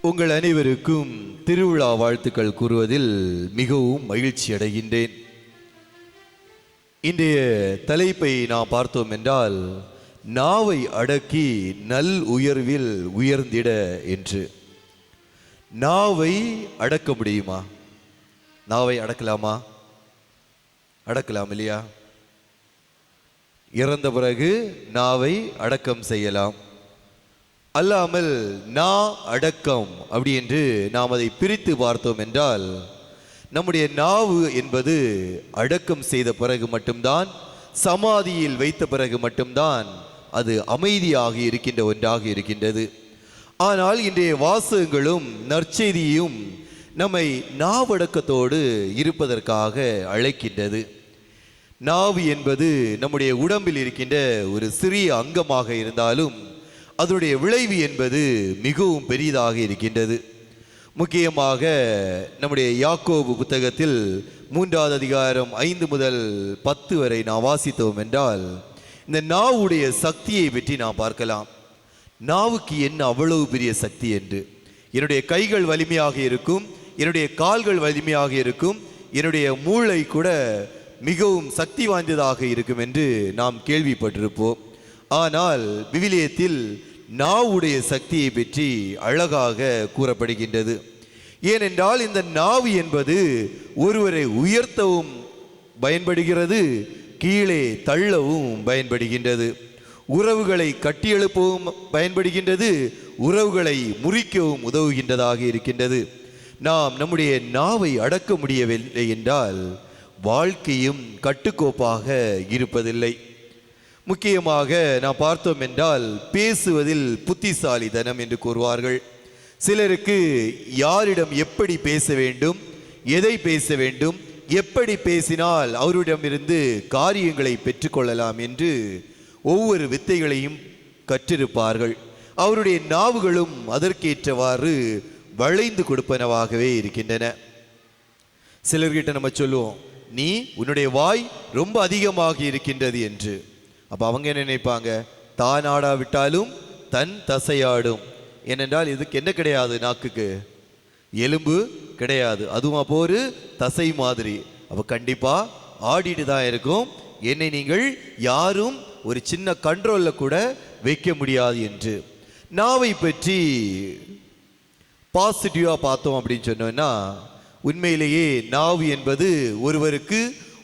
உங்கள் அனைவருக்கும் திருவிழா வாழ்த்துக்கள் கூறுவதில் மிகவும் மகிழ்ச்சி அடைகின்றேன். இன்றைய தலைப்பை நாம் பார்த்தோம் என்றால் நாவை அடக்கி நல் உயர்வில் உயர்ந்திட என்று. நாவை அடக்க முடியுமா? நாவை அடக்கலாமா? அடக்கலாம் இல்லையா? இறந்த பிறகு நாவை அடக்கம் செய்யலாம். அல்லாமல் நா அடக்கம் அப்படி என்று நாம் அதை பிரித்து பார்த்தோம் என்றால் நம்முடைய நாவு என்பது அடக்கம் செய்த பிறகு மட்டும்தான் சமாதியில் வைத்த பிறகு மட்டும்தான் அது அமைதியாக இருக்கின்ற ஒன்றாக இருக்கின்றது. ஆனால் இன்றைய வாசகங்களும் நற்செய்தியும் நம்மை நாவடக்கத்தோடு இருப்பதற்காக அழைக்கின்றது. நாவு என்பது நம்முடைய உடம்பில் இருக்கின்ற ஒரு சிறிய அங்கமாக இருந்தாலும் அதனுடைய விளைவு என்பது மிகவும் பெரியதாக இருக்கின்றது. முக்கியமாக நம்முடைய யாக்கோபு புத்தகத்தில் மூன்றாவது அதிகாரம் ஐந்து முதல் பத்து வரை நாம் வாசித்தோம் என்றால் இந்த நாவுடைய சக்தியை பற்றி நாம் பார்க்கலாம். நாவுக்கு என்ன அவ்வளவு பெரிய சக்தி என்று. என்னுடைய கைகள் வலிமையாக இருக்கும் என்னுடைய கால்கள் வலிமையாக இருக்கும் என்னுடைய மூளை கூட மிகவும் சக்தி வாய்ந்ததாக இருக்கும் என்று நாம் கேள்விப்பட்டிருப்போம். ஆனால் விவிலியத்தில் நாவுடைய சக்தியை பற்றி அழகாக கூறப்படுகின்றது. ஏனென்றால் இந்த நாவு என்பது ஒருவரை உயர்த்தவும் பயன்படுகிறது கீழே தள்ளவும் பயன்படுகின்றது. உறவுகளை கட்டியெழுப்பவும் பயன்படுகின்றது உறவுகளை முறிக்கவும் உதவுகின்றதாக இருக்கின்றது. நாம் நம்முடைய நாவை அடக்க முடியவில்லை என்றால் வாழ்க்கையும் கட்டுக்கோப்பாக இருப்பதில்லை. முக்கியமாக நாம் பார்த்தோம் என்றால் பேசுவதில் புத்திசாலிதனம் என்று கூறுவார்கள். சிலருக்கு யாரிடம் எப்படி பேச வேண்டும் எதை பேச வேண்டும் எப்படி பேசினால் அவரிடமிருந்து காரியங்களை பெற்றுக்கொள்ளலாம் என்று ஒவ்வொரு வித்தைகளையும் கற்றிருப்பார்கள். அவருடைய நாவுகளும் அதற்கேற்றவாறு வளைந்து கொடுப்பனவாகவே இருக்கின்றன. சிலர்கிட்ட நம்ம சொல்லுவோம் நீ உன்னுடைய வாய் ரொம்ப அதிகமாக இருக்கின்றது என்று. அப்ப அவங்க என்ன நினைப்பாங்க? தான் ஆடாவிட்டாலும் தன் தசையாடும். ஏனென்றால் இதுக்கு என்ன கிடையாது நாக்குக்கு? எலும்பு கிடையாது. அதுவும் அப்போ ஒரு தசை மாதிரி. அப்ப கண்டிப்பா ஆடிட்டு தான் இருக்கும். என்னை நீங்கள் யாரும் ஒரு சின்ன கண்ட்ரோல்ல கூட வைக்க முடியாது என்று. நாவை பற்றி பாசிட்டிவாக பார்த்தோம் அப்படின்னு சொன்னோம்னா உண்மையிலேயே நாவு என்பது ஒருவருக்கு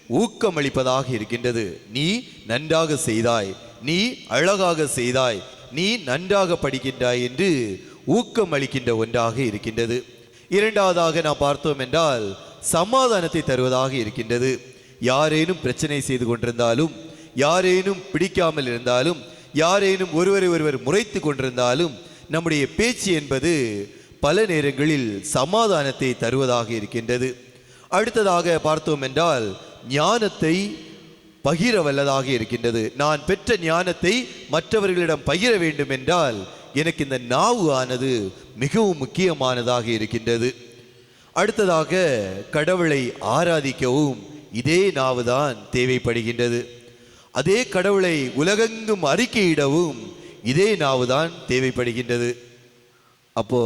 ஊக்கமளிப்பதாக இருக்கின்றது. நீ நன்றாக செய்தாய் நீ அழகாக செய்தாய் நீ நன்றாக படிக்கின்றாய் என்று ஊக்கம் அளிக்கின்ற ஒன்றாக இருக்கின்றது. இரண்டாவதாக நாம் பார்த்தோம் என்றால் சமாதானத்தை தருவதாக இருக்கின்றது. யாரேனும் பிரச்சனை செய்து கொண்டிருந்தாலும் யாரேனும் பிடிக்காமல் இருந்தாலும் யாரேனும் ஒருவரை ஒருவர் முறைத்து கொண்டிருந்தாலும் நம்முடைய பேச்சு என்பது பல நேரங்களில் சமாதானத்தை தருவதாக இருக்கின்றது. அடுத்ததாக பார்த்தோம் என்றால் ஞானத்தை பகிர வல்லதாக இருக்கின்றது. நான் பெற்ற ஞானத்தை மற்றவர்களிடம் பகிர வேண்டும் என்றால் எனக்கு இந்த நாவு ஆனது மிகவும் முக்கியமானதாக இருக்கின்றது. அடுத்ததாக கடவுளை ஆராதிக்கவும் இதே நாவு தான் தேவைப்படுகின்றது. அதே கடவுளை உலகெங்கும் அறிக்கையிடவும் இதே நாவு தான் தேவைப்படுகின்றது. அப்போ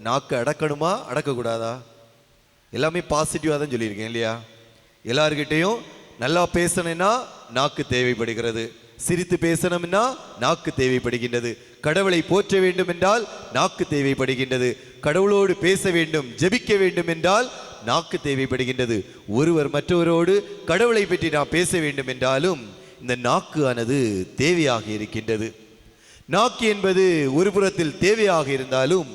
நாக்கு அடக்கணுமா? அடக்கக்கூடாதா? எல்லாமே பாசிட்டிவாக தான் சொல்லியிருக்கேன் இல்லையா? எல்லார்கிட்டையும் நல்லா பேசணும்னா நாக்கு தேவைப்படுகிறது. சிரித்து பேசணும்னா நாக்கு தேவைப்படுகின்றது. கடவுளை போற்ற வேண்டும் என்றால் நாக்கு தேவைப்படுகின்றது. கடவுளோடு பேச வேண்டும் ஜெபிக்க வேண்டும் என்றால் நாக்கு தேவைப்படுகின்றது. ஒருவர் மற்றவரோடு கடவுளை பற்றி நாம் பேச வேண்டும் என்றாலும் இந்த நாக்கு ஆனது தேவையாக இருக்கின்றது. நாக்கு என்பது ஒரு புறத்தில் தேவையாக இருந்தாலும்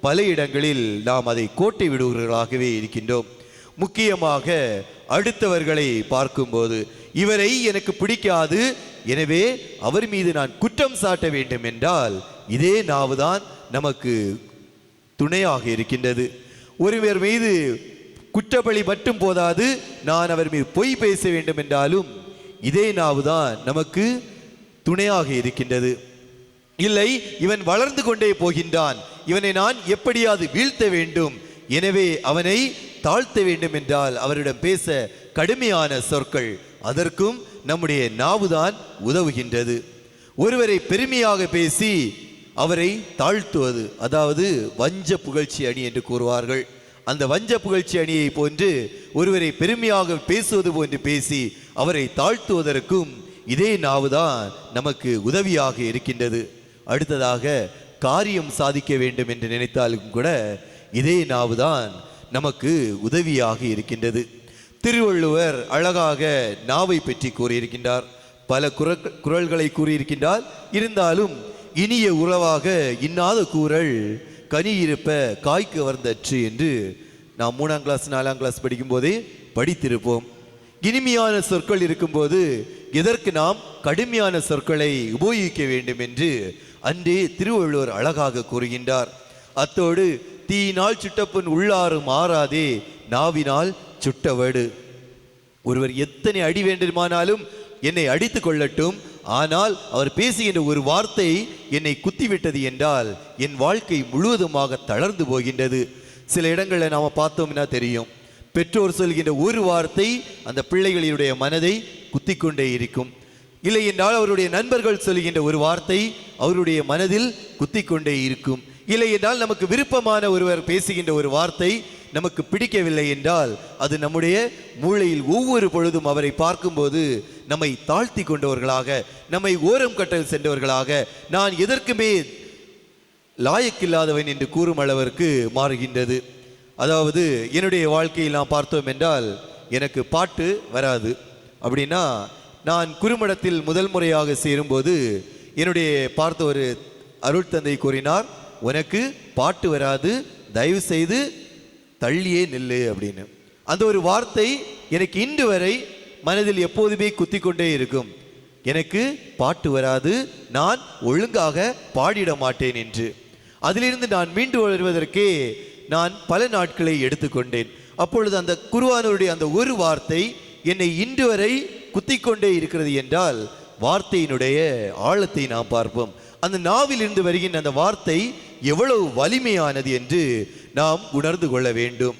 பல இடங்களில் நாம் அதை கோட்டை விடுவர்களாகவே இருக்கின்றோம். முக்கியமாக அடுத்தவர்களை பார்க்கும்போது இவரை எனக்கு பிடிக்காது எனவே அவர் மீது நான் குற்றம் சாட்ட வேண்டும் என்றால் இதே நாவுதான் நமக்கு துணையாக இருக்கின்றது. ஒருவர் மீது குற்றப்பழி மட்டும் போதாது நான் அவர் மீது பொய் பேச வேண்டும் என்றாலும் இதே நாவுதான் நமக்கு துணையாக இருக்கின்றது. இல்லை இவன் வளர்ந்து கொண்டே போகின்றான். இவனை நான் எப்படியாவது வீழ்த்த வேண்டும். எனவே அவனை தாழ்த்த வேண்டும் என்றால் அவரிடம் பேச கடுமையான சொற்கள். அதற்கும் நம்முடைய நாவுதான் உதவுகின்றது. ஒருவரை பெருமையாக பேசி அவரை தாழ்த்துவது அதாவது வஞ்ச புகழ்ச்சி அணி என்று கூறுவார்கள். அந்த வஞ்ச புகழ்ச்சி அணியை போன்று ஒருவரை பெருமையாக பேசுவது போன்று பேசி அவரை தாழ்த்துவதற்கும் இதே நாவுதான் நமக்கு உதவியாக இருக்கின்றது. அடுத்ததாக காரியம் சாதிக்க வேண்டும் என்று நினைத்தாலும் கூட இதே நாவுதான் நமக்கு உதவியாக இருக்கின்றது. திருவள்ளுவர் அழகாக நாவை பற்றி கூறியிருக்கின்றார். பல குரல் குரல்களை கூறியிருக்கின்றார். இருந்தாலும் இனிய உறவாக இன்னாத கூறல் கனி இருப்ப காய்க்கு வந்தற்று என்று நாம் மூணாம் கிளாஸ் நாலாம் கிளாஸ் படிக்கும்போதே படித்திருப்போம். இனிமையான சொற்கள் இருக்கும்போது எதற்கு நாம் கடுமையான சொற்களை உபயோகிக்க வேண்டும் என்று அன்றே திருவள்ளுவர் அழகாக கூறுகின்றார். அத்தோடு தீயினால் சுட்டப்புண் உள்ளாறு மாறாதே நாவினால் சுட்டவடு. ஒருவர் எத்தனை அடி வேண்டுமானாலும் என்னை அடித்துக் கொள்ளட்டும். ஆனால் அவர் பேசுகின்ற ஒரு வார்த்தை என்னை குத்திவிட்டது என்றால் என் வாழ்க்கை முழுவதுமாக தளர்ந்து போகின்றது. சில இடங்களில் நாம பார்த்தோம்னா தெரியும்? பெற்றோர் சொல்கின்ற ஒரு வார்த்தை அந்த பிள்ளைகளினுடைய மனதை குத்தி கொண்டே இருக்கும். இல்லை என்றால் அவருடைய நண்பர்கள் சொல்கின்ற ஒரு வார்த்தை அவருடைய மனதில் குத்தி கொண்டே இருக்கும். இல்லை என்றால் நமக்கு விருப்பமான ஒருவர் பேசுகின்ற ஒரு வார்த்தை நமக்கு பிடிக்கவில்லை என்றால் அது நம்முடைய மூளையில் ஒவ்வொரு பொழுதும் அவரை பார்க்கும்போது நம்மை தாழ்த்தி கொண்டவர்களாக நம்மை ஓரம் கட்டல் சென்றவர்களாக நான் எதற்குமே லாயக்கில்லாதவன் என்று கூறும் அளவிற்கு மாறுகின்றது. அதாவது என்னுடைய வாழ்க்கையில் நாம் பார்த்தோம் என்றால் எனக்கு பாட்டு வராது. அப்படின்னா நான் குறுமடத்தில் முதல் முறையாக சேரும்போது என்னுடைய பார்த்த ஒரு அருள் தந்தை கூறினார் உனக்கு பாட்டு வராது தயவு செய்து தள்ளியே நில்லு அப்படின்னு. அந்த ஒரு வார்த்தை எனக்கு இன்று வரை மனதில் எப்போதுமே குத்தி கொண்டே இருக்கும். எனக்கு பாட்டு வராது நான் ஒழுங்காக பாடிட மாட்டேன் என்று. அதிலிருந்து நான் மீண்டு வளர்வதற்கே நான் பல நாட்களை எடுத்துக்கொண்டேன். அப்பொழுது அந்த குருவானவருடைய அந்த ஒரு வார்த்தை என்னை இன்று வரை குத்திக்கொண்டே இருக்கிறது என்றால் வார்த்தையினுடைய ஆழத்தை நாம் பார்ப்போம். அந்த நாவில் இருந்து வருகின்ற அந்த வார்த்தை எவ்வளவு வலிமையானது என்று நாம் உணர்ந்து கொள்ள வேண்டும்.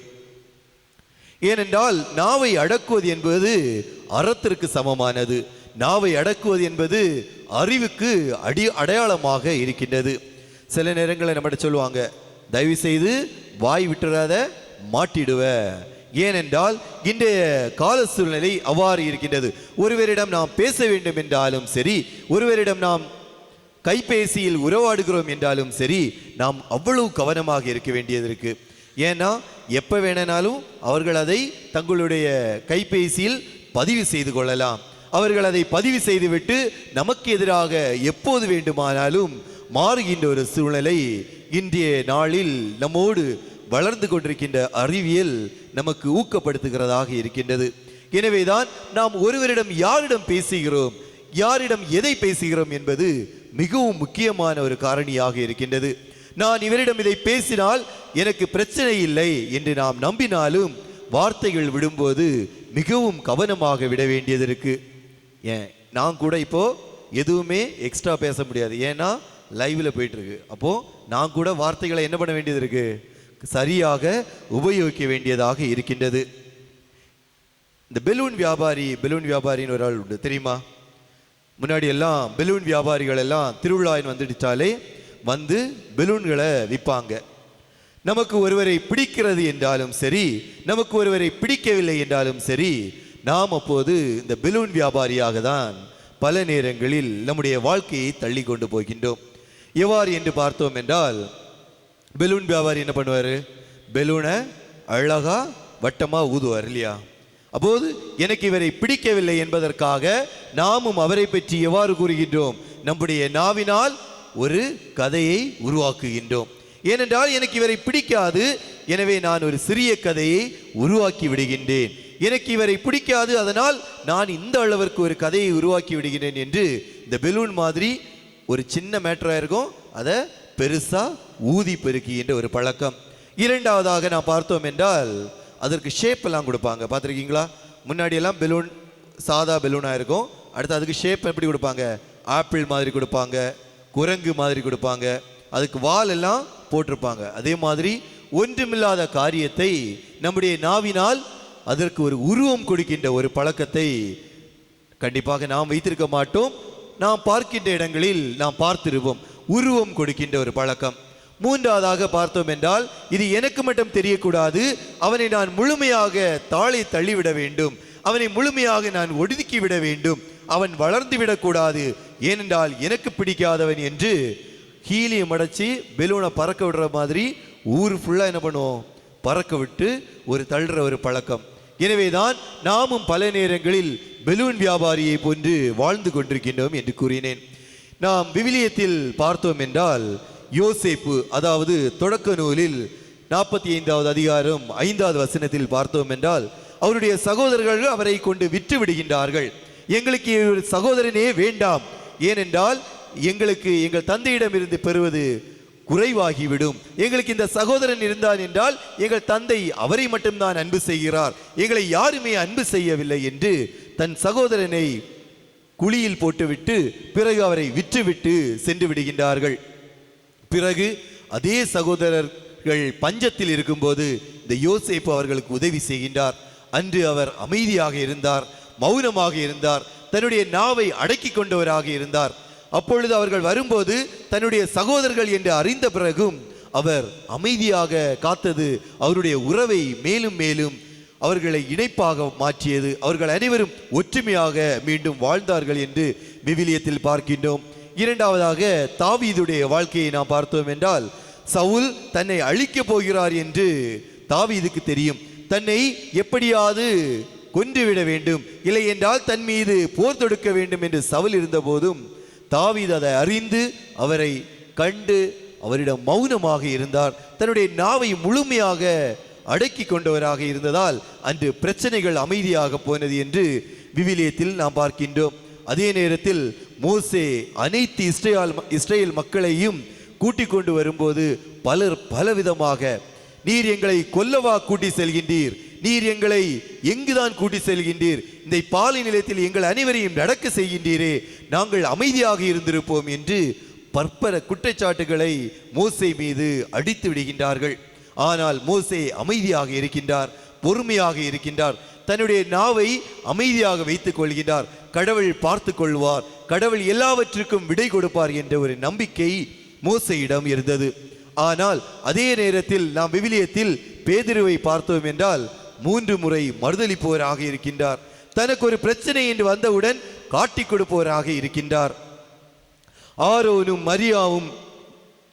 ஏனென்றால் நாவை அடக்குவது என்பது அறத்திற்கு சமமானது. நாவை அடக்குவது என்பது அறிவுக்கு அடி அடையாளமாக இருக்கின்றது. சில நேரங்களில் நம்மகிட்ட சொல்லுவாங்க தயவு செய்து வாய் விட்டுறாத மாட்டிடுவ. ஏனென்றால் இன்றைய கால சூழ்நிலை அவ்வாறு இருக்கின்றது. ஒருவரிடம் நாம் பேச வேண்டும் என்றாலும் சரி ஒருவரிடம் நாம் கைபேசியில் உறவாடுகிறோம் என்றாலும் சரி நாம் அவ்வளவு கவனமாக இருக்க வேண்டியது இருக்கு. ஏன்னா எப்போ வேணுனாலும் அவர்கள் அதை தங்களுடைய கைபேசியில் பதிவு செய்து கொள்ளலாம். அவர்கள் அதை பதிவு செய்துவிட்டு நமக்கு எதிராக எப்போது வேண்டுமானாலும் மாறுகின்ற ஒரு சூழ்நிலை இன்றைய நாளில் நம்மோடு வளர்ந்து கொண்டிருக்கின்ற அறிவியல் நமக்கு ஊக்கப்படுத்துகிறதாக இருக்கின்றது. எனவேதான் நாம் ஒருவரிடம் யாரிடம் பேசுகிறோம் யாரிடம் எதை பேசுகிறோம் என்பது மிகவும் முக்கியமான ஒரு காரணியாக இருக்கின்றது. நான் இவரிடம் இதை பேசினால் எனக்கு பிரச்சனை இல்லை என்று நாம் நம்பினாலும் வார்த்தைகள் விடும்போது மிகவும் கவனமாக விட வேண்டியது இருக்கு. ஏன்? நான் கூட இப்போ எதுவுமே எக்ஸ்ட்ரா பேச முடியாது. ஏன்னா லைவ்ல போயிட்டு இருக்கு. அப்போ நான் கூட வார்த்தைகளை என்ன பண்ண வேண்டியது இருக்கு? சரியாக உபயோகிக்க வேண்டியதாக இருக்கின்றது. இந்த பெலூன் வியாபாரி பெலூன் வியாபாரின்னு ஒரு ஆள் உண்டு. தெரியுமா? முன்னாடி எல்லாம் பெலூன் வியாபாரிகள் எல்லாம் திருவிழாயின் வந்துடுச்சாலே வந்து பெலூன்களை விற்பாங்க. நமக்கு ஒருவரை பிடிக்கிறது என்றாலும் சரி நமக்கு ஒருவரை பிடிக்கவில்லை என்றாலும் சரி நாம் அப்போது இந்த பெலூன் வியாபாரியாக தான் பல நேரங்களில் நம்முடைய வாழ்க்கையை தள்ளி கொண்டு போகின்றோம். எவ்வாறு என்று பார்த்தோம் என்றால் பெலூன் வியாபாரி என்ன பண்ணுவார்? பெலூனை அழகா வட்டமாக ஊதுவார் இல்லையா? அப்போது எனக்கு இவரை பிடிக்கவில்லை என்பதற்காக நாமும் அவரை பற்றி எவ்வாறு கூறுகின்றோம்? நம்முடைய நாவினால் ஒரு கதையை உருவாக்குகின்றோம். ஏனென்றால் எனக்கு இவரை பிடிக்காது எனவே நான் ஒரு சிறிய கதையை உருவாக்கி விடுகின்றேன். எனக்கு இவரை பிடிக்காது அதனால் நான் இந்த அளவிற்கு ஒரு கதையை உருவாக்கி விடுகிறேன் என்று இந்த பெலூன் மாதிரி ஒரு சின்ன மேட்டராக இருக்கும். அதை பெருசா ஊதி பெருக்குகின்ற ஒரு பழக்கம். இரண்டாவதாக நான் பார்த்தோம் என்றால் அதற்கு ஷேப் எல்லாம் கொடுப்பாங்க. பார்த்துருக்கீங்களா? முன்னாடி எல்லாம் பெலூன் சாதா பெலூனாக இருக்கும். அடுத்து அதுக்கு ஷேப் எப்படி கொடுப்பாங்க? ஆப்பிள் மாதிரி கொடுப்பாங்க. குரங்கு மாதிரி கொடுப்பாங்க. அதுக்கு வால் எல்லாம் போட்டிருப்பாங்க. அதே மாதிரி ஒன்றுமில்லாத காரியத்தை நம்முடைய நாவினால் அதற்கு ஒரு உருவம் கொடுக்கின்ற ஒரு பழக்கத்தை கண்டிப்பாக நாம் வைத்திருக்க மாட்டோம். நாம் பார்க்கின்ற இடங்களில் நாம் பார்த்திருவோம் உருவம் கொடுக்கின்ற ஒரு பழக்கம். மூன்றாவதாக பார்த்தோம் என்றால் இது எனக்கு மட்டும் தெரியக்கூடாது. அவனை நான் முழுமையாக தாளை தள்ளிவிட வேண்டும். அவனை முழுமையாக நான் ஒடுக்கிவிட வேண்டும். அவன் வளர்ந்து விடக்கூடாது. ஏனென்றால் எனக்கு பிடிக்காதவன் என்று ஹீலியம் அடைச்சி பெலூனை பறக்க விடுற மாதிரி ஊர் ஃபுல்லாக என்ன பண்ணுவோம் பறக்க விட்டு ஒரு தள்ளுற ஒரு பழக்கம். எனவேதான் நாமும் பல நேரங்களில் பெலூன் வியாபாரியை போன்று வாழ்ந்து கொண்டிருக்கின்றோம் என்று கூறினேன். நாம் விவிலியத்தில் பார்த்தோம் என்றால் யோசேப்பு அதாவது தொடக்க நூலில் நாற்பத்தி ஐந்தாவது அதிகாரம் ஐந்தாவது வசனத்தில் பார்த்தோம் என்றால் அவருடைய சகோதரர்கள் அவரை கொண்டு விற்று விடுகின்றார்கள். எங்களுக்கு ஒரு சகோதரனே வேண்டாம். ஏனென்றால் எங்களுக்கு எங்கள் தந்தையிடமிருந்து பெறுவது குறைவாகிவிடும். எங்களுக்கு இந்த சகோதரன் இருந்தான் என்றால் எங்கள் தந்தை அவரை மட்டும்தான் அன்பு செய்கிறார். எங்களை யாருமே அன்பு செய்யவில்லை என்று தன் சகோதரனை குழியில் போட்டுவிட்டு பிறகு அவரை விற்றுவிட்டு சென்று விடுகின்றார்கள். பிறகு அதே சகோதரர்கள் பஞ்சத்தில் இருக்கும்போது இந்த யோசேப்பு அவர்களுக்கு உதவி செய்கின்றார். அன்று அவர் அமைதியாக இருந்தார் மௌனமாக இருந்தார் தன்னுடைய நாவை அடக்கி கொண்டவராக இருந்தார். அப்பொழுது அவர்கள் வரும்போது தன்னுடைய சகோதரர்கள் என்று அறிந்த பிறகும் அவர் அமைதியாக காத்தது அவருடைய உறவை மேலும் மேலும் அவர்களை இணைப்பாக மாற்றியது. அவர்கள் அனைவரும் ஒற்றுமையாக மீண்டும் வாழ்ந்தார்கள் என்று விவிலியத்தில் பார்க்கின்றோம். இரண்டாவதாக தாவீதுடைய வாழ்க்கையை நாம் பார்த்தோம் என்றால் சவுல் தன்னை அழிக்கப் போகிறார் என்று தாவீதுக்கு தெரியும். தன்னை எப்படியாவது கொன்றுவிட வேண்டும். இல்லை என்றால் தன் மீது போர் தொடுக்க வேண்டும் என்று சவுல் இருந்தபோதும் தாவீது அதை அறிந்து அவரை கண்டு அவரிடம் மௌனமாக இருந்தார். தன்னுடைய நாவை முழுமையாக அடக்கி கொண்டவராக இருந்ததால் அன்று பிரச்சனைகள் அமைதியாக போனது என்று விவிலியத்தில் நாம் பார்க்கின்றோம். அதே நேரத்தில் மோசே அனைத்து இஸ்ரேல் இஸ்ரேல் மக்களையும் கூட்டிக் கொண்டு வரும்போது பலர் பலவிதமாக நீர் எங்களை கொல்லவா கூட்டி செல்கின்றீர்? நீர் எங்களை எங்குதான் கூட்டி செல்கின்றீர்? இந்த பாலை நிலையத்தில் எங்கள் அனைவரையும் நடக்க செய்கின்றீரே நாங்கள் அமைதியாக இருந்திருப்போம் என்று பற்பல குற்றச்சாட்டுகளை மோசை மீது அடித்து விடுகின்றார்கள். ஆனால் மோசே அமைதியாக இருக்கின்றார் பொறுமையாக இருக்கின்றார். தன்னுடைய நாவை அமைதியாக வைத்துக் கொள்கின்றார். கடவுள் பார்த்து கொள்வார். கடவுள் எல்லாவற்றுக்கும் விடை கொடுப்பார் என்ற ஒரு நம்பிக்கை மோசையிடம் இருந்தது. ஆனால் அதே நேரத்தில் நாம் விவிலியத்தில் பேதிருவை பார்த்தோம் என்றால் மூன்று முறை மறுதளிப்பவராக இருக்கின்றார். தனக்கு ஒரு பிரச்சனை என்று வந்தவுடன் காட்டிக் கொடுப்பவராக இருக்கின்றார். ஆரோனும் மரியாவும்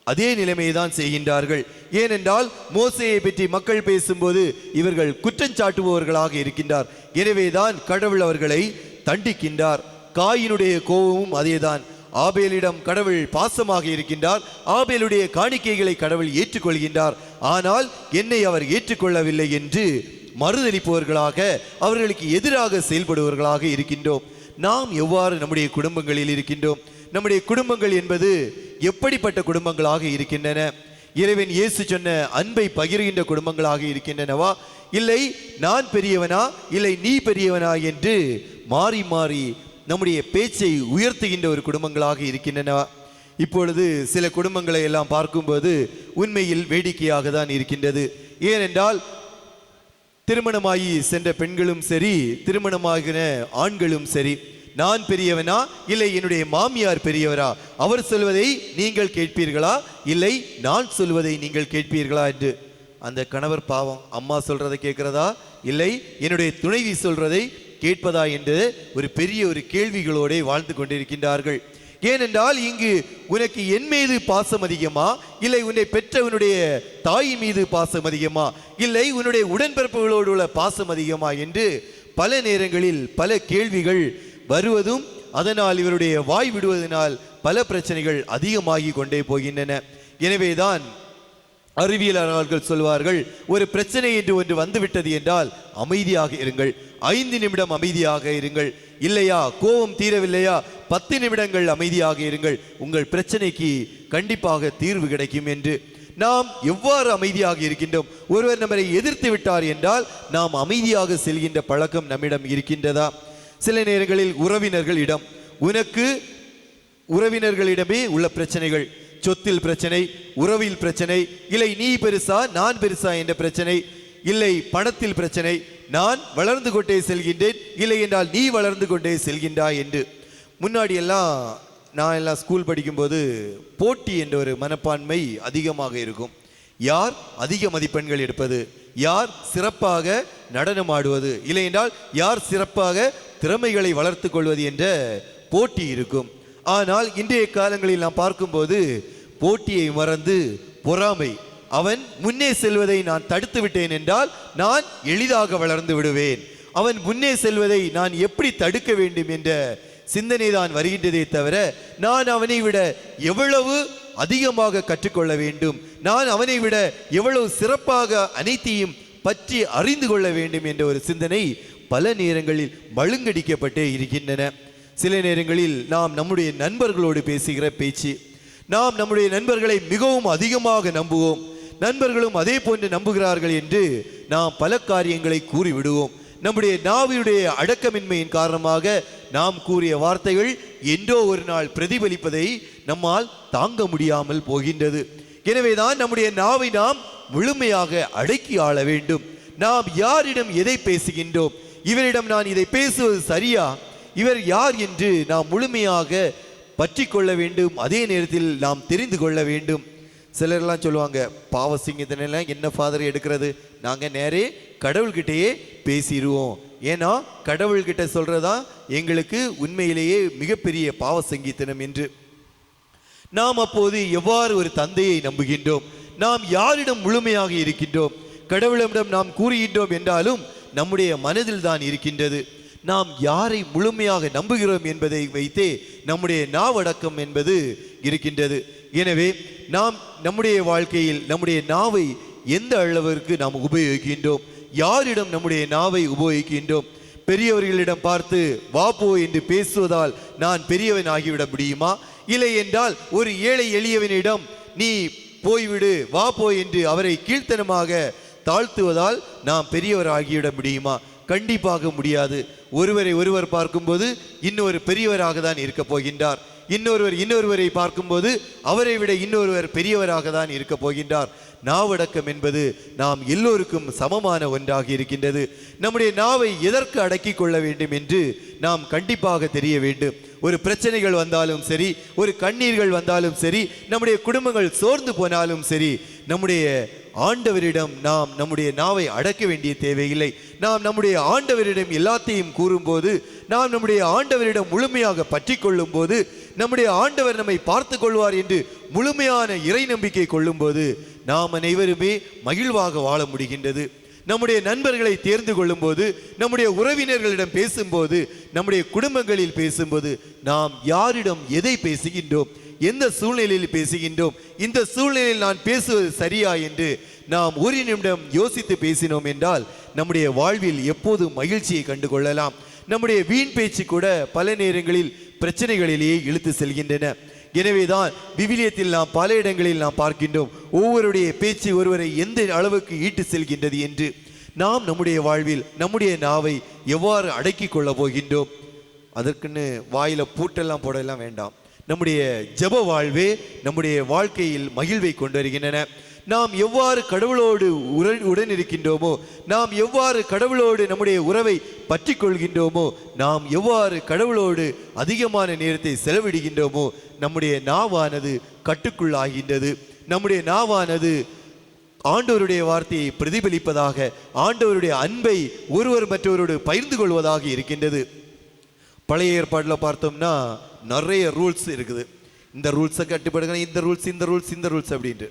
அதே நிலைமையை தான் செய்கின்றார்கள். ஏனென்றால் மோசையை பற்றி மக்கள் பேசும்போது இவர்கள் குற்றம் சாட்டுபவர்களாக இருக்கின்றார். எனவேதான் கடவுள் அவர்களை தண்டிக்கின்றார். காயினுடைய கோபமும் அதேதான். ஆபேலிடம் கடவுள் பாசமாக இருக்கின்றார். ஆபேலுடைய காணிக்கைகளை கடவுள் ஏற்றுக்கொள்கின்றார். ஆனால் என்னை அவர் ஏற்றுக்கொள்ளவில்லை என்று மறுதளிப்பவர்களாக அவர்களுக்கு எதிராக செயல்படுவர்களாக இருக்கின்றோம். நாம் எவ்வாறு நம்முடைய குடும்பங்களில் இருக்கின்றோம்? நம்முடைய குடும்பங்கள் என்பது எப்படிப்பட்ட குடும்பங்களாக இருக்கின்றன? இறைவன் இயேசு சொன்ன அன்பை பகிர்கின்ற குடும்பங்களாக இருக்கின்றனவா? இல்லை நான் பெரியவனா? இல்லை நீ பெரியவனா? என்று மாறி மாறி நம்முடைய பேச்சை உயர்த்துகின்ற ஒரு குடும்பங்களாக இருக்கின்றன. இப்பொழுது சில குடும்பங்களை எல்லாம் பார்க்கும்போது உண்மையில் வேடிக்கையாக தான் இருக்கின்றது. ஏனென்றால் திருமணமாகி சென்ற பெண்களும் சரி திருமணமாகின ஆண்களும் சரி நான் பெரியவனா இல்லை என்னுடைய மாமியார் பெரியவரா அவர் சொல்வதை நீங்கள் கேட்பீர்களா? இல்லை நான் சொல்வதை நீங்கள் கேட்பீர்களா என்று. அந்த கணவர் பாவம் அம்மா சொல்றதை கேட்கிறதா? இல்லை என்னுடைய துணைவி சொல்றதை கேட்பதா என்று ஒரு பெரிய ஒரு கேள்விகளோட வாழ்ந்து கொண்டிருக்கின்றார்கள். ஏனென்றால் இங்கு உனக்கு என் மீது பாசம் அதிகமா? இல்லை உன்னை பெற்றவனுடைய தாயின் மீது பாசம் அதிகமா? இல்லை உன்னுடைய உடன்பிறப்புகளோடு உள்ள பாசம் அதிகமா? என்று பல நேரங்களில் பல கேள்விகள் வருவதும் அதனால் இவருடைய வாய் விடுவதனால் பல பிரச்சனைகள் அதிகமாகி கொண்டே போகின்றன. எனவேதான் அறிவியலாளர்கள் சொல்வார்கள் ஒரு பிரச்சனை என்று ஒன்று வந்துவிட்டது என்றால் அமைதியாக இருங்கள். ஐந்து நிமிடம் அமைதியாக இருங்கள். இல்லையா? கோபம் தீரவில்லையா? பத்து நிமிடங்கள் அமைதியாக இருங்கள். உங்கள் பிரச்சனைக்கு கண்டிப்பாக தீர்வு கிடைக்கும் என்று. நாம் எவ்வாறு அமைதியாக இருக்கின்றோம்? ஒருவர் நம்மை எதிர்த்து விட்டார் என்றால் நாம் அமைதியாக செல்கின்ற பழக்கம் நம்மிடம் இருக்கின்றதா? சில நேரங்களில் உறவினர்களிடம் உனக்கு உறவினர்களிடமே உள்ள பிரச்சனைகள் சொத்தில் பிரச்சனை உறவில் பிரச்சனை இல்லை நீ பெருசா நான் பெருசா என்ற பிரச்சனை இல்லை பணத்தில் பிரச்சனை நான் வளர்ந்து கொண்டே செல்கின்றேன் இல்லை என்றால் நீ வளர்ந்து கொண்டே செல்கின்றாய் என்று. முன்னாடி எல்லாம் நான் எல்லாம் ஸ்கூல் படிக்கும்போது போட்டி என்ற ஒரு மனப்பான்மை அதிகமாக இருக்கும். யார் அதிக மதிப்பெண்கள் எடுப்பது? யார் சிறப்பாக நடனம் ஆடுவது? இல்லை என்றால் யார் சிறப்பாக திறமைகளை வளர்த்து கொள்வது என்ற போட்டி இருக்கும். ஆனால் இன்றைய காலங்களில் நாம் பார்க்கும்போது போட்டியை மறந்து பொறாமை. அவன் முன்னே செல்வதை நான் தடுத்து விட்டேன் என்றால் நான் எளிதாக வளர்ந்து விடுவேன். அவன் முன்னே செல்வதை நான் எப்படி தடுக்க வேண்டும் என்ற சிந்தனை தான் வருகின்றதே தவிர நான் அவனை விட எவ்வளவு அதிகமாக கற்றுக்கொள்ள வேண்டும் நான் அவனை விட எவ்வளவு சிறப்பாக அனைத்தையும் பற்றி அறிந்து கொள்ள வேண்டும் என்ற ஒரு சிந்தனை பல நேரங்களில் மழுங்கடிக்கப்பட்டே இருக்கின்றன. சில நேரங்களில் நாம் நம்முடைய நண்பர்களோடு பேசுகிற பேச்சு நாம் நம்முடைய நண்பர்களை மிகவும் அதிகமாக நம்புவோம். நண்பர்களும் அதே போன்று நம்புகிறார்கள் என்று நாம் பல காரியங்களை கூறிவிடுவோம். நம்முடைய நாவியுடைய அடக்கமின்மையின் காரணமாக நாம் கூறிய வார்த்தைகள் என்றோ ஒரு நாள் பிரதிபலிப்பதை நம்மால் தாங்க முடியாமல் போகின்றது. எனவேதான் நம்முடைய நாவை நாம் முழுமையாக அடக்கி ஆள வேண்டும். நாம் யாரிடம் எதை பேசுகின்றோம்? இவரிடம் நான் இதை பேசுவது சரியா? இவர் யார் என்று நாம் முழுமையாக பற்றி கொள்ள வேண்டும். அதே நேரத்தில் நாம் தெரிந்து கொள்ள வேண்டும். சிலர்லாம் சொல்லுவாங்க பாவ சிங்கத்தினெல்லாம் என்ன ஃபாதர் எடுக்கிறது? நாங்கள் நேரே கடவுள்கிட்டயே பேசிடுவோம் ஏன்னா கடவுள்கிட்ட சொல்றதா எங்களுக்கு உண்மையிலேயே மிகப்பெரிய பாவ சங்கீத்தனம் என்று. நாம் அப்போது எவ்வாறு ஒரு தந்தையை நம்புகின்றோம்? நாம் யாரிடம் முழுமையாக இருக்கின்றோம்? கடவுளிடம் நாம் கூறுகின்றோம் என்றாலும் நம்முடைய மனதில் தான் இருக்கின்றது. நாம் யாரை முழுமையாக நம்புகிறோம் என்பதை வைத்தே நம்முடைய நாவடக்கம் என்பது இருக்கின்றது. எனவே நாம் நம்முடைய வாழ்க்கையில் நம்முடைய நாவை எந்த அளவிற்கு நாம் உபயோகிக்கின்றோம்? யாரிடம் நம்முடைய நாவை உபயோகிக்கின்றோம்? பெரியவர்களிடம் பார்த்து வா போ என்று பேசுவதால் நான் பெரியவன் ஆகிவிட முடியுமா? இல்லை என்றால் ஒரு ஏழை எளியவனிடம் நீ போய்விடு வாப்போ என்று அவரை கீழ்த்தனமாக தாழ்த்துவதால் நாம் பெரியவர் ஆகிவிட முடியுமா? கண்டிப்பாக முடியாது. ஒருவரை ஒருவர் பார்க்கும்போது இன்னொரு பெரியவராக தான் இருக்க போகின்றார். இன்னொருவர் இன்னொருவரை பார்க்கும்போது அவரை விட இன்னொருவர் பெரியவராக தான் இருக்க போகின்றார். நாவடக்கம் என்பது நாம் எல்லோருக்கும் சமமான ஒன்றாக இருக்கின்றது. நம்முடைய நாவை எதற்கு அடக்கி கொள்ள வேண்டும் என்று நாம் கண்டிப்பாக தெரிய வேண்டும். ஒரு பிரச்சனைகள் வந்தாலும் சரி ஒரு கண்ணீர்கள் வந்தாலும் சரி நம்முடைய குடும்பங்கள் சோர்ந்து போனாலும் சரி நம்முடைய ஆண்டவரிடம் நாம் நம்முடைய நாவை அடக்க வேண்டிய தேவையில்லை. நாம் நம்முடைய ஆண்டவரிடம் எல்லாத்தையும் கூறும்போது நாம் நம்முடைய ஆண்டவரிடம் முழுமையாக பற்றி கொள்ளும் போது நம்முடைய ஆண்டவர் நம்மை பார்த்து கொள்வார் என்று முழுமையான இறை நம்பிக்கை கொள்ளும்போது நாம் அனைவருமே மகிழ்வாக வாழ முடிகின்றது. நம்முடைய நண்பர்களை தேர்ந்து கொள்ளும்போது நம்முடைய உறவினர்களிடம் பேசும்போது நம்முடைய குடும்பங்களில் பேசும்போது நாம் யாரிடம் எதை பேசுகின்றோம்? எந்த சூழ்நிலையில் பேசுகின்றோம்? இந்த சூழ்நிலையில் நான் பேசுவது சரியா என்று நாம் ஒரு நிமிடம் யோசித்து பேசினோம் என்றால் நம்முடைய வாழ்வில் எப்போதும் மகிழ்ச்சியை கண்டு கொள்ளலாம் நம்முடைய வீண் பேச்சு கூட பல நேரங்களில் பிரச்சனைகளிலேயே இழுத்து செல்கின்றன. எனவேதான் விவிலியத்தில் நாம் பல இடங்களில் நாம் பார்க்கின்றோம். ஒவ்வொருடைய பேச்சு ஒருவரை எந்த அளவுக்கு ஈட்டு செல்கின்றது என்று. நாம் நம்முடைய வாழ்வில் நம்முடைய நாவை எவ்வாறு அடக்கி கொள்ளப் போகின்றோம்? அதற்குன்னு வாயில பூட்டெல்லாம் போடலாம் வேண்டாம். நம்முடைய ஜெப வாழ்வே நம்முடைய வாழ்க்கையில் மகிழ்வை கொண்டு வருகின்றன. நாம் எவ்வாறு கடவுளோடு உர- உடன் இருக்கின்றோமோ நாம் எவ்வாறு கடவுளோடு நம்முடைய உறவை பற்றி கொள்கின்றோமோ நாம் எவ்வாறு கடவுளோடு அதிகமான நேரத்தை செலவிடுகின்றோமோ நம்முடைய நாவானது கட்டுக்குள்ளாகின்றது. நம்முடைய நாவானது ஆண்டவருடைய வார்த்தையை பிரதிபலிப்பதாக ஆண்டவருடைய அன்பை ஒருவர் மற்றவரோடு பகிர்ந்து கொள்வதாக இருக்கின்றது. பழைய ஏற்பாட்டில் பார்த்தோம்னா நிறைய ரூல்ஸ் இருக்குது. இந்த ரூல்ஸை கட்டுப்படுங்க இந்த ரூல்ஸ் இந்த ரூல்ஸ் இந்த ரூல்ஸ் அப்படின்ட்டு.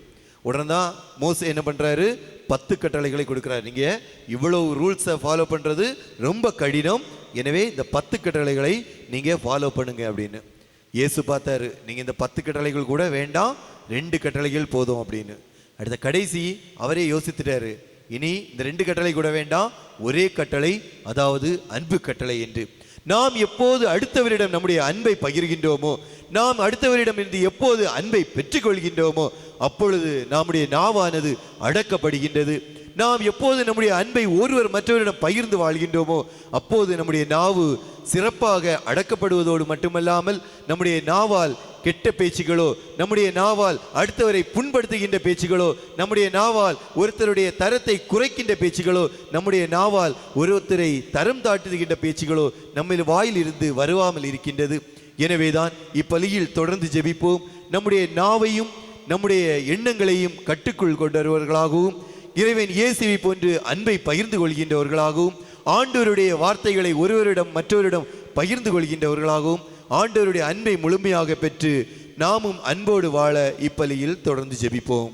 உடனே தான் மோஸ் என்ன பண்ணுறாரு பத்து கட்டளைகளை கொடுக்குறாரு. நீங்கள் இவ்வளவு ரூல்ஸை ஃபாலோ பண்ணுறது ரொம்ப கடினம். எனவே இந்த பத்து கட்டளைகளை நீங்கள் ஃபாலோ பண்ணுங்க அப்படின்னு. இயேசு பார்த்தாரு நீங்கள் இந்த பத்து கட்டளைகள் கூட வேண்டாம் ரெண்டு கட்டளைகள் போதும் அப்படின்னு. அடுத்த கடைசி அவரே யோசித்துட்டாரு இனி இந்த ரெண்டு கட்டளை கூட வேண்டாம் ஒரே கட்டளை அதாவது அன்பு கட்டளை என்று. நாம் எப்போது அடுத்தவரிடம் நம்முடைய அன்பை பகிர்கின்றோமோ நாம் அடுத்தவரிடம் இருந்து எப்போது அன்பை பெற்றுக்கொள்கின்றோமோ அப்பொழுது நம்முடைய நாவானது அடக்கப்படுகின்றது. நாம் எப்போது நம்முடைய அன்பை ஒருவர் மற்றவரிடம் பகிர்ந்து வாழ்கின்றோமோ அப்போது நம்முடைய நாவு சிறப்பாக அடக்கப்படுவதோடு மட்டுமல்லாமல் நம்முடைய நாவால் கெட்ட பேச்சுகளோ நம்முடைய நாவால் அடுத்தவரை புண்படுத்துகின்ற பேச்சுகளோ நம்முடைய நாவால் ஒருத்தருடைய தரத்தை குறைக்கின்ற பேச்சுகளோ நம்முடைய நாவால் ஒருத்தரை தரம் தாட்டுகின்ற பேச்சுகளோ நம்ம வாயில் இருந்து வருவாமல் இருக்கின்றது. எனவேதான் இப்பலியில் தொடர்ந்து ஜெபிப்போம். நம்முடைய நாவையும் நம்முடைய எண்ணங்களையும் கட்டுக்குள் கொண்டவர்களாகவும் இறைவன் இயேசுவை போன்று அன்பை பகிர்ந்து கொள்கின்றவர்களாகவும் ஆண்டோருடைய வார்த்தைகளை ஒருவரிடம் மற்றவரிடம் பகிர்ந்து கொள்கின்றவர்களாகவும் ஆண்டவருடைய அன்பை முழுமையாக பெற்று நாமும் அன்போடு வாழ இப்பலியில் தொடர்ந்து ஜெபிப்போம்.